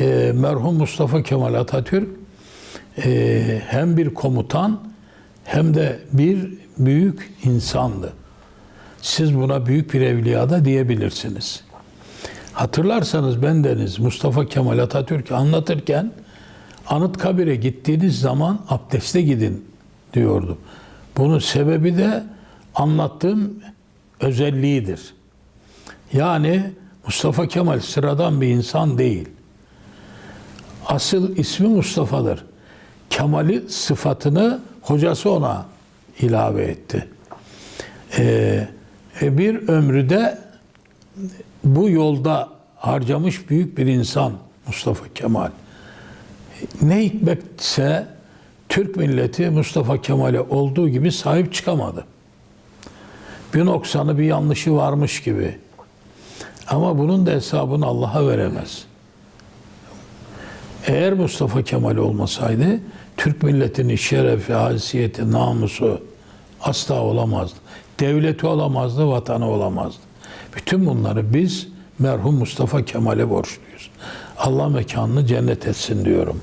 e, merhum Mustafa Kemal Atatürk e, hem bir komutan hem de bir büyük insandı. Siz buna büyük bir evliya da diyebilirsiniz. Hatırlarsanız bendeniz Mustafa Kemal Atatürk'ü anlatırken Anıtkabir'e gittiğiniz zaman abdeste gidin diyordum. Bunun sebebi de anlattığım özelliğidir. Yani Mustafa Kemal sıradan bir insan değil. Asıl ismi Mustafa'dır. Kemal'i sıfatını hocası ona ilave etti. Ee, e, bir ömrü de bu yolda harcamış büyük bir insan Mustafa Kemal. Ne hikmetse Türk milleti Mustafa Kemal'e olduğu gibi sahip çıkamadı. Bir noksanı bir yanlışı varmış gibi. Ama bunun da hesabını Allah'a veremez. Eğer Mustafa Kemal olmasaydı Türk milletinin şerefi, haysiyeti, namusu asla olamazdı. Devleti olamazdı, vatanı olamazdı. Bütün bunları biz merhum Mustafa Kemal'e borçluyuz. Allah mekanını cennet etsin diyorum.